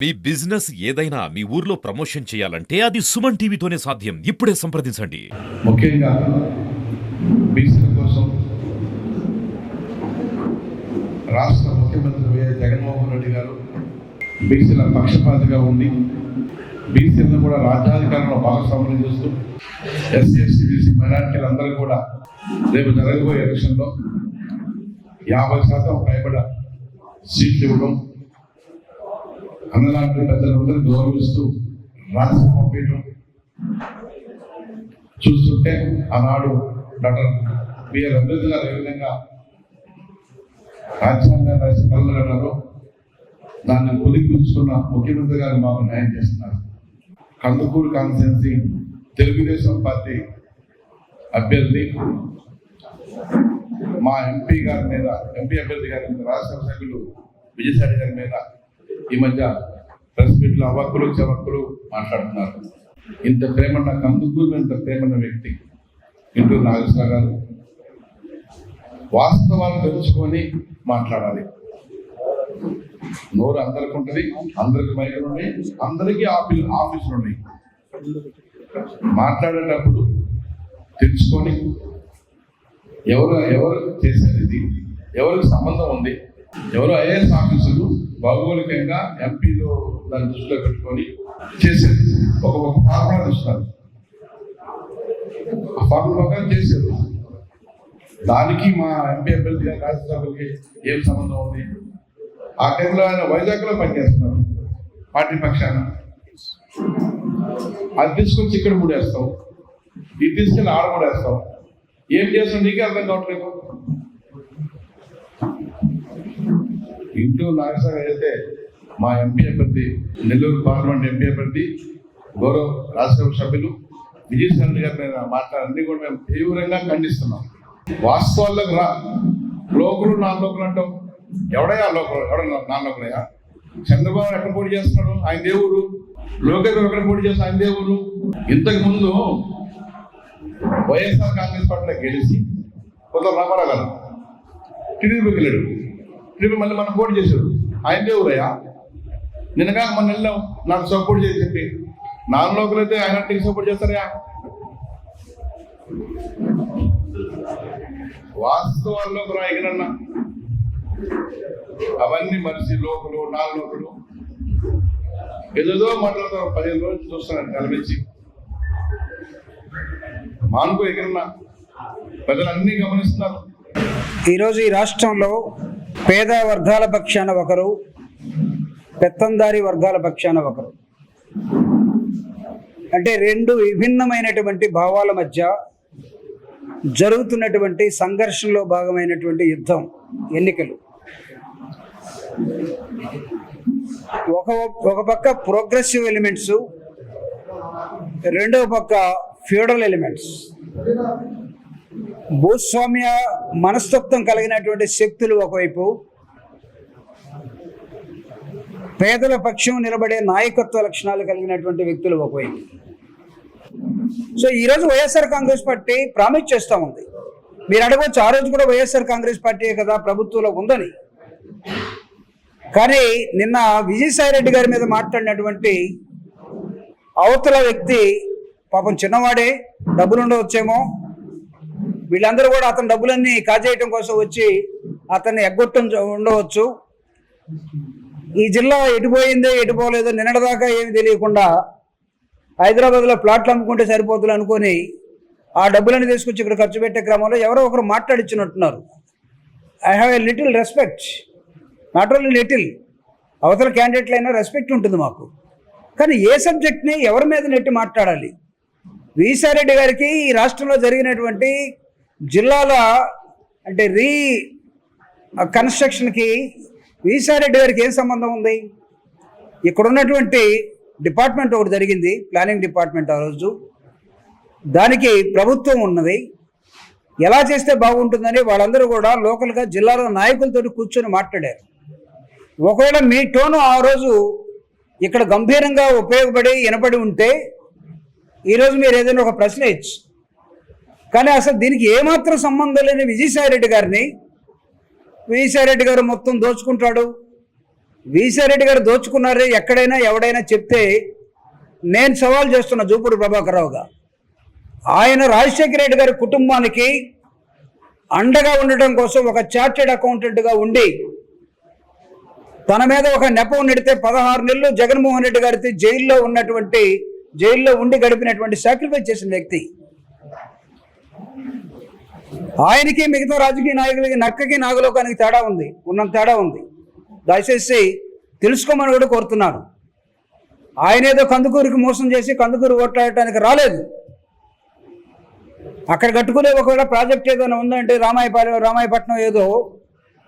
మీ business ఏదైనా మీ ఊర్లో promotion చేయాలంటే అది సుమన్ టీవీతోనే సాధ్యం. ఇప్పుడే సంప్రదించండి. ముఖ్యంగా బీసీల కోసం రాష్ట్ర ముఖ్యమంత్రి వైఎస్ జగన్మోహన్ రెడ్డి గారు బీసీల పక్షపాతిగా ఉండి బీసీలను కూడా రాజ్యాధికారంలో భాగస్వామ్యం చేస్తూ ఎస్సీ ఎస్సీ బీసీ మైనార్టీలందరూ కూడా రేపు జరగబోయే ఎలక్షన్లో యాభై శాతం పైబడ సీట్లు ఇవ్వడం అన్నలాంటి పెద్దలందరూ గౌరవిస్తూ రాసి పంపించడం చూస్తుంటే ఆనాడు డాక్టర్ బిఆర్ అంబేద్కర్ గారు ఏ విధంగా రాజ్యాంగం రాసి కలగలరు దాన్ని పులిపించుకున్న ముఖ్యమంత్రి గారు మాకు న్యాయం చేస్తున్నారు. కందుకూరు కాన్స్టిట్యున్సీ తెలుగుదేశం పార్టీ అభ్యర్థి మా ఎంపీ గారి మీద ఎంపీ అభ్యర్థి గారి మీద రాజ్యసభ సభ్యులు విజయసాయి గారి మీద ఈ మధ్య ప్రెస్ మీట్లో అవక్కులు చవక్కులు మాట్లాడుతున్నారు. ఇంత ప్రేమన్న కందుకూరు ఇంత ప్రేమన్న వ్యక్తి ఇంటూ నాగేశ్వర గారు. వాస్తవాలు తెలుసుకొని మాట్లాడాలి. నోరు అందరికి ఉంటుంది అందరికి మైకులు ఉన్నాయి అందరికీ ఆఫీస్ ఆఫీసులు ఉన్నాయి. మాట్లాడేటప్పుడు తెలుసుకొని ఎవరు ఎవరు చేసేది ఇది ఎవరికి సంబంధం ఉంది ఎవరు ఐఏఎస్ ఆఫీసులు భౌగోళికంగా ఎంపీలో దాన్ని దృష్టిలో పెట్టుకొని చేశారు. ఒక ఒక ఫార్ములా చూస్తారు. ఆ ఫార్ములా చేశారు. దానికి మా ఎంపీ అభ్యర్థిగా రాజ్యసభకి ఏం సంబంధం ఉంది? ఆ టైంలో ఆయన వైజాగ్లో పనిచేస్తున్నారు పార్టీ పక్షాన. అది తీసుకొచ్చి ఇక్కడ మూడేస్తాం ఇది తీసుకెళ్ళి ఆడ మూడేస్తాం ఏం చేస్తాం నీకే అర్థం కావట్లేదు. ఇంటూ నాగేశ్వర అయితే మా ఎంపీ అభ్యర్థి నెల్లూరు పార్లమెంట్ ఎంపీ అభ్యర్థి గౌరవ రాజ్యసభ సభ్యులు విజయసాయి గారు నేను మాట్లాడన్నీ కూడా మేము తీవ్రంగా ఖండిస్తున్నాం. వాస్తవాల్లోకి రా. లోకులు నా లోకులు అంటాం ఎవడయా లోకలు? ఎవడ నా లోకలయ్యా చంద్రబాబు ఎక్కడ పోటీ చేస్తున్నాడు? ఆయన దేవుడు లోకేష్ ఎక్కడ పోటీ చేస్తాడు ఆయన దేవుడు ఇంతకు ముందు వైఎస్ఆర్ కాంగ్రెస్ పార్టీలో గెలిచి కొంత రామారావు గారు టీడీపీకి వెళ్ళాడు. రేపు మళ్ళీ మనం పోటీ చేశాడు ఆయన దేవుడయ్యా? నిన్నగా మొన్న వెళ్ళాం. నాకు సపోర్ట్ చేసి చెప్పి. నాన్ లోకల్ అయితే ఆయన టీకి సపోర్ట్ చేస్తారయా వాస్తవాల్లోకి ఎగరన్నా అవన్నీ మనిషి లోకలు నాలుగులోకలు లోకలు. ఏదేదో మాట్లాడతారు పదిహేను రోజులు చూస్తున్నాను కనిపించి. మానుకో ఎగిరన్నా ప్రజలన్నీ గమనిస్తున్నారు. ఈరోజు ఈ రాష్ట్రంలో పేద వర్గాల పక్షాన ఒకరు పెత్తందారి వర్గాల పక్షాన ఒకరు. అంటే రెండు విభిన్నమైనటువంటి భావాల మధ్య జరుగుతున్నటువంటి సంఘర్షణలో భాగమైనటువంటి యుద్ధం ఎన్నికలు. ఒక ఒక పక్క ప్రోగ్రెసివ్ ఎలిమెంట్స్ రెండవ పక్క ఫ్యూడల్ ఎలిమెంట్స్. భూస్వామ్య మనస్తత్వం కలిగినటువంటి శక్తులు ఒకవైపు పేదల పక్షం నిలబడే నాయకత్వ లక్షణాలు కలిగినటువంటి వ్యక్తులు ఒకవైపు. సో ఈరోజు వైఎస్ఆర్ కాంగ్రెస్ పార్టీ ప్రామిస్ చేస్తూ ఉంది. మీరు అడగవచ్చు ఆ రోజు కూడా వైఎస్ఆర్ కాంగ్రెస్ పార్టీ కదా ప్రభుత్వంలో ఉందని. కానీ నిన్న విజయసాయి రెడ్డి గారి మీద మాట్లాడినటువంటి అవతల వ్యక్తి పాపం చిన్నవాడే డబ్బులు ఉండవచ్చేమో వీళ్ళందరూ కూడా అతని డబ్బులన్నీ కాజేయటం కోసం వచ్చి అతన్ని ఎగ్గొట్టం ఉండవచ్చు. ఈ జిల్లా ఎటుపోయిందో ఎటుపోలేదో నిన్నటిదాకా ఏమి తెలియకుండా హైదరాబాద్లో ప్లాట్లు అమ్ముకుంటే సరిపోతుంది అనుకొని ఆ డబ్బులను తీసుకొచ్చి ఇక్కడ ఖర్చు పెట్టే క్రమంలో ఎవరో ఒకరు మాట్లాడిచ్చినట్టున్నారు. I have a little respect not only little అవతల క్యాండిడేట్లు అయినా రెస్పెక్ట్ ఉంటుంది మాకు. కానీ ఏ సబ్జెక్ట్ని ఎవరి మీద నెట్టి మాట్లాడాలి? విసారెడ్డి గారికి ఈ రాష్ట్రంలో జరిగినటువంటి జిల్లాల అంటే రీ కన్స్ట్రక్షన్కి వీసారెడ్డి గారికి ఏం సంబంధం ఉంది? ఇక్కడ ఉన్నటువంటి డిపార్ట్మెంట్ ఒకటి జరిగింది ప్లానింగ్ డిపార్ట్మెంట్ ఆ రోజు. దానికి ప్రభుత్వం ఉన్నది. ఎలా చేస్తే బాగుంటుందని వాళ్ళందరూ కూడా లోకల్గా జిల్లాలో నాయకులతో కూర్చొని మాట్లాడారు. ఒకవేళ మీ టోను ఆ రోజు ఇక్కడ గంభీరంగా ఉపయోగపడి వినపడి ఉంటే ఈరోజు మీరు ఏదైనా ఒక ప్రశ్న ఇచ్చు కానీ అసలు దీనికి ఏమాత్రం సంబంధం లేని విజయసాయి రెడ్డి గారిని విజయసాయిరెడ్డి గారు మొత్తం దోచుకుంటాడు. విజయసాయిరెడ్డి గారు దోచుకున్నారే ఎక్కడైనా ఎవడైనా చెప్తే నేను సవాల్ చేస్తున్న జూపూడి ప్రభాకరరావుగా ఆయన రాజశేఖర రెడ్డి గారి కుటుంబానికి అండగా ఉండటం కోసం ఒక చార్టెడ్ అకౌంటెంట్గా ఉండి తన మీద ఒక నెపం నెడితే పదహారు నెలలు జగన్మోహన్ రెడ్డి గారితో జైల్లో ఉన్నటువంటి జైల్లో ఉండి గడిపినటువంటి సాక్రిఫైస్ చేసిన వ్యక్తి. ఆయనకి మిగతా రాజకీయ నాయకులకి నక్కకి నాగలోకానికి తేడా ఉంది. ఉన్నంత తేడా ఉంది. దయచేసి తెలుసుకోమని కూడా కోరుతున్నాను. ఆయన ఏదో కందుకూరికి మోసం చేసి కందుకూరు ఓట్లాడటానికి రాలేదు. అక్కడ కట్టుకునే ఒకవేళ ప్రాజెక్ట్ ఏదైనా ఉందంటే రామాయపాలెం రామాయపట్నం ఏదో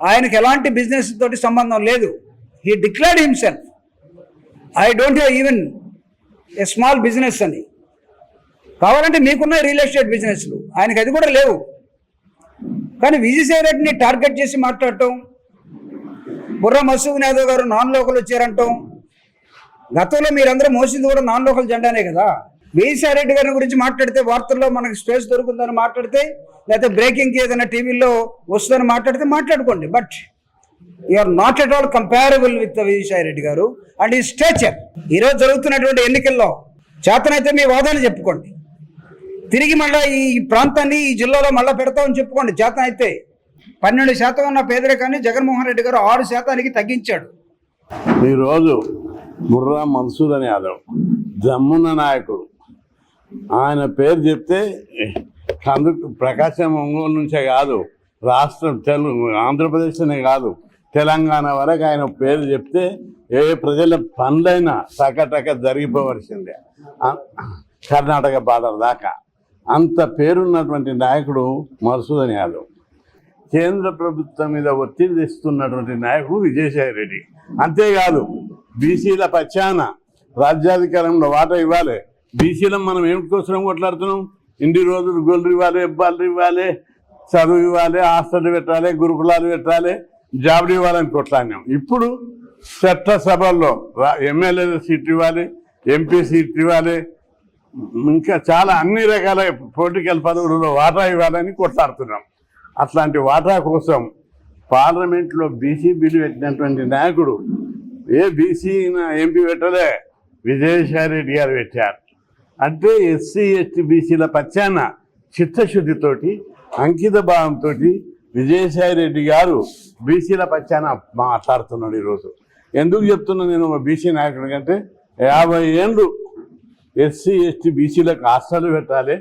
ఆయనకి ఎలాంటి బిజినెస్ తోటి సంబంధం లేదు. He declared himself I don't have even a small business అని. కావాలంటే మీకున్న రియల్ ఎస్టేట్ బిజినెస్లు ఆయనకి అది కూడా లేవు. కానీ విజయసాయి రెడ్డిని టార్గెట్ చేసి మాట్లాడటం బుర్ర మసూద్ యాదవ్ గారు నాన్ లోకల్ వచ్చారంటాం. గతంలో మీరందరూ మోసింది కూడా నాన్ లోకల్ జెండానే కదా. విజయసాయి రెడ్డి గారి గురించి మాట్లాడితే వార్తల్లో మనకి స్పేస్ దొరుకుతుందని మాట్లాడితే లేకపోతే బ్రేకింగ్కి ఏదైనా టీవీలో వస్తుందని మాట్లాడితే మాట్లాడుకోండి. But are not at all comparable with Vijayasai Reddy garu and ఈ స్టేచర్ ఈరోజు జరుగుతున్నటువంటి ఎన్నికల్లో చేతనైతే మీ వాదన చెప్పుకోండి. తిరిగి మళ్ళీ ఈ ప్రాంతాన్ని ఈ జిల్లాలో మళ్ళీ పెడతామని చెప్పుకోండి. శాతం అయితే పన్నెండు శాతం ఉన్న పేదరికాన్ని జగన్మోహన్ రెడ్డి గారు ఆరు శాతానికి తగ్గించాడు. ఈరోజు బుర్రా మన్సూర్ అని యాదవ్ జమ్మున్న నాయకుడు. ఆయన పేరు చెప్తే అందుకు ప్రకాశం ఒంగోలు నుంచే కాదు రాష్ట్రం తెలు ఆంధ్రప్రదేశ్లోనే కాదు తెలంగాణ వరకు ఆయన పేరు చెప్తే ఏ ప్రజల పనులైనా టక జరిగిపోవలసిందే. కర్ణాటక బార్డర్ దాకా. అంత పేరున్నటువంటి నాయకుడు మధుసూదన్ యాదవ్. కేంద్ర ప్రభుత్వం మీద ఒత్తిడి తెస్తున్నటువంటి నాయకుడు విజయసాయి రెడ్డి. అంతేకాదు బీసీల పచ్చాన రాజ్యాధికారంలో వాటా ఇవ్వాలి. బీసీలం మనం ఏమిటికోసం కొట్లాడుతున్నాం? ఇన్ని రోజులు గొల్లు ఇవ్వాలి ఇబ్బాలు ఇవ్వాలి చదువు ఇవ్వాలి హాస్టల్ పెట్టాలి గురుకులాలు పెట్టాలి జాబులు ఇవ్వాలని కొట్లాడినాం. ఇప్పుడు చట్టసభల్లో ఎమ్మెల్యేల సీట్ ఇవ్వాలి ఎంపీ సీట్ ఇవ్వాలి ఇంకా చాలా అన్ని రకాల పొలిటికల్ పదవులలో వాటా ఇవ్వాలని కొట్లాడుతున్నాం. అట్లాంటి వాటా కోసం పార్లమెంట్లో బీసీ బిల్లు పెట్టినటువంటి నాయకుడు ఏ బీసీ ఎంపీ పెట్టలే విజయసాయిరెడ్డి గారు పెట్టారు. అంటే ఎస్సీ ఎస్టీ బీసీల పచ్చాన చిత్తశుద్ధితోటి అంకిత భావంతో విజయసాయిరెడ్డి గారు బీసీల పచ్చాన మాట్లాడుతున్నాడు ఈరోజు. ఎందుకు చెప్తున్నా నేను ఒక బీసీ నాయకుడు కంటే యాభై ఏళ్ళు ఎస్సీ ఎస్టీ బీసీలకు హాస్టల్ పెట్టాలి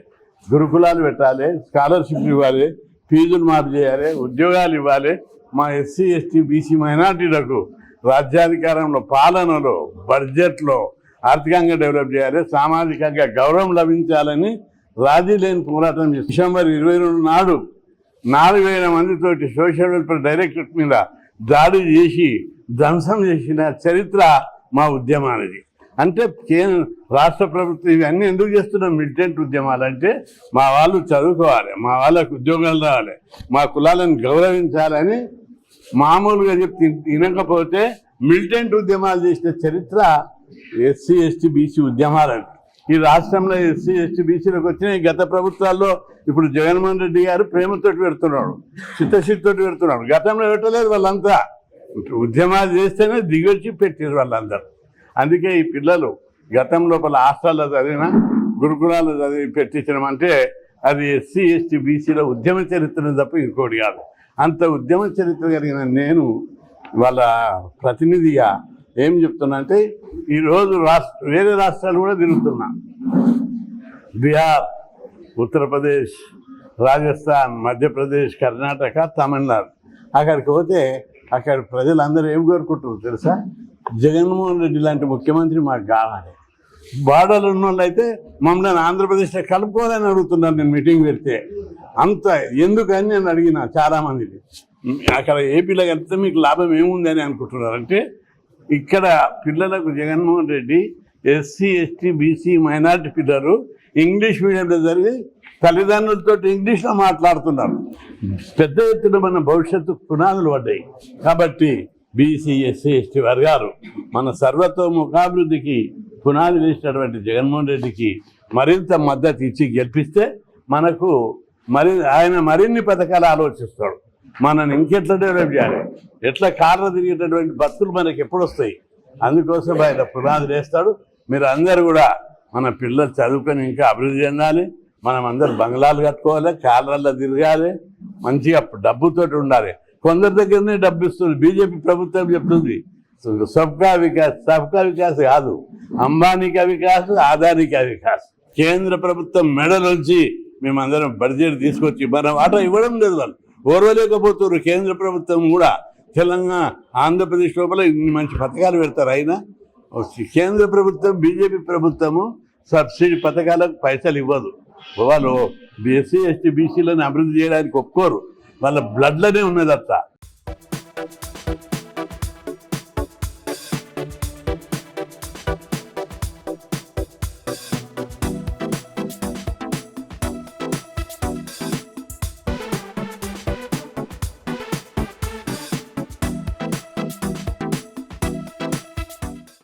గురుకులాలు పెట్టాలి స్కాలర్షిప్ ఇవ్వాలి ఫీజులు మార్పు చేయాలి ఉద్యోగాలు ఇవ్వాలి. మా ఎస్సీ ఎస్టీ బీసీ మైనార్టీలకు రాజ్యాధికారంలో పాలనలో బడ్జెట్లో ఆర్థికంగా డెవలప్ చేయాలి సామాజికంగా గౌరవం లభించాలని రాజీ లేని పోరాటం డిసెంబర్ ఇరవై రెండు నాడు నాలుగు వేల మందితోటి సోషల్ వెల్ఫేర్ డైరెక్టర్ మీద దాడి చేసి ధ్వంసం చేసిన చరిత్ర మా ఉద్యమానికి అంటే కేంద్ర రాష్ట్ర ప్రభుత్వం ఇవన్నీ ఎందుకు చేస్తున్నాం? మిలిటెంట్ ఉద్యమాలు అంటే మా వాళ్ళు చదువుకోవాలి మా వాళ్ళకు ఉద్యోగాలు రావాలి మా కులాలను గౌరవించాలని మామూలుగా చెప్తే వినకపోతే మిలిటెంట్ ఉద్యమాలు చేసిన చరిత్ర ఎస్సీ ఎస్టీ బీసీ ఉద్యమాలని ఈ రాష్ట్రంలో ఎస్సీ ఎస్టీ బీసీలకు వచ్చిన ఈ గత ప్రభుత్వాల్లో ఇప్పుడు జగన్మోహన్ రెడ్డి గారు ప్రేమతో పెడుతున్నాడు చిత్తశుద్ధితోటి పెడుతున్నాడు. గతంలో పెట్టలేదు వాళ్ళంతా. ఉద్యమాలు చేస్తేనే దిగొచ్చి పెట్టారు వాళ్ళందరూ. అందుకే ఈ పిల్లలు గతం లోపల హాస్టల్లో చదివిన గురుకులాలు చదివి పెట్టించడం అంటే అది ఎస్సీ ఎస్టీ బీసీల ఉద్యమ చరిత్రను తప్ప ఇంకోటి కాదు. అంత ఉద్యమ చరిత్ర కలిగిన నేను వాళ్ళ ప్రతినిధిగా ఏం చెప్తున్నా అంటే ఈరోజు రాష్ట్ర వేరే రాష్ట్రాలు కూడా తిరుగుతున్నా. బీహార్ ఉత్తరప్రదేశ్ రాజస్థాన్ మధ్యప్రదేశ్ కర్ణాటక తమిళనాడు. అక్కడికి పోతే అక్కడ ప్రజలందరూ ఏం కోరుకుంటున్నారు తెలుసా? జగన్మోహన్ రెడ్డి లాంటి ముఖ్యమంత్రి మాకు కావాలి. బార్డర్లు ఉన్న వాళ్ళు అయితే మమ్మల్ని ఆంధ్రప్రదేశ్లో కలుపుకోవాలని అడుగుతున్నాను నేను మీటింగ్ పెడితే. అంత ఎందుకని నేను అడిగిన చాలామందిని అక్కడ ఏపీలో కలిపితే మీకు లాభం ఏముంది అని అనుకుంటున్నారు. అంటే ఇక్కడ పిల్లలకు Jaganmohan Reddy SC ST BC minority పిల్లలు ఇంగ్లీష్ మీడియంలో జరిగి తల్లిదండ్రులతో ఇంగ్లీష్లో మాట్లాడుతున్నారు. పెద్ద ఎత్తున మన భవిష్యత్తు పునాదులు పడ్డాయి. కాబట్టి బీసీ ఎస్సీ ఎస్టీ వర్గాలు మన సర్వతోముఖాభివృద్ధికి పునాది వేసినటువంటి జగన్మోహన్ రెడ్డికి మరింత మద్దతు ఇచ్చి గెలిపిస్తే మనకు మరి ఆయన మరిన్ని పథకాలు ఆలోచిస్తాడు. మనని ఇంకెట్లా డెవలప్ చేయాలి. ఎట్లా కార్లు తిరిగేటటువంటి బతుకులు మనకి ఎప్పుడు వస్తాయి? అందుకోసం ఆయన పునాది వేస్తాడు. మీరు అందరు కూడా మన పిల్లలు చదువుకొని ఇంకా అభివృద్ధి చెందాలి. మనం అందరు బంగ్లాలు కట్టుకోవాలి కార్లలో తిరగాలి మంచిగా డబ్బుతోటి ఉండాలి. కొందరి దగ్గరనే డబ్బు ఇస్తుంది. బీజేపీ ప్రభుత్వం చెప్తుంది. సబ్కా వికాస్ సబ్కా వికాస్ కాదు. అంబానీకా వికాస్ ఆదానికా వికాస్. కేంద్ర ప్రభుత్వం మెడలోంచి మేమందరం బడ్జెట్ తీసుకొచ్చి మన వాటా ఇవ్వడం లేదు వాళ్ళు. ఓర్వలేకపోతున్నారు. కేంద్ర ప్రభుత్వం కూడా తెలంగాణ ఆంధ్రప్రదేశ్ లోపల ఇన్ని మంచి పథకాలు పెడతారు అయినా. కేంద్ర ప్రభుత్వం బీజేపీ ప్రభుత్వము సబ్సిడీ పథకాలకు పైసలు ఇవ్వదు. వాళ్ళు ఎస్సీ ఎస్టీ బీసీలను అభివృద్ధి చేయడానికి ఒప్పుకోరు. వాళ్ళ బ్లడ్లోనే ఉన్నదత్తా.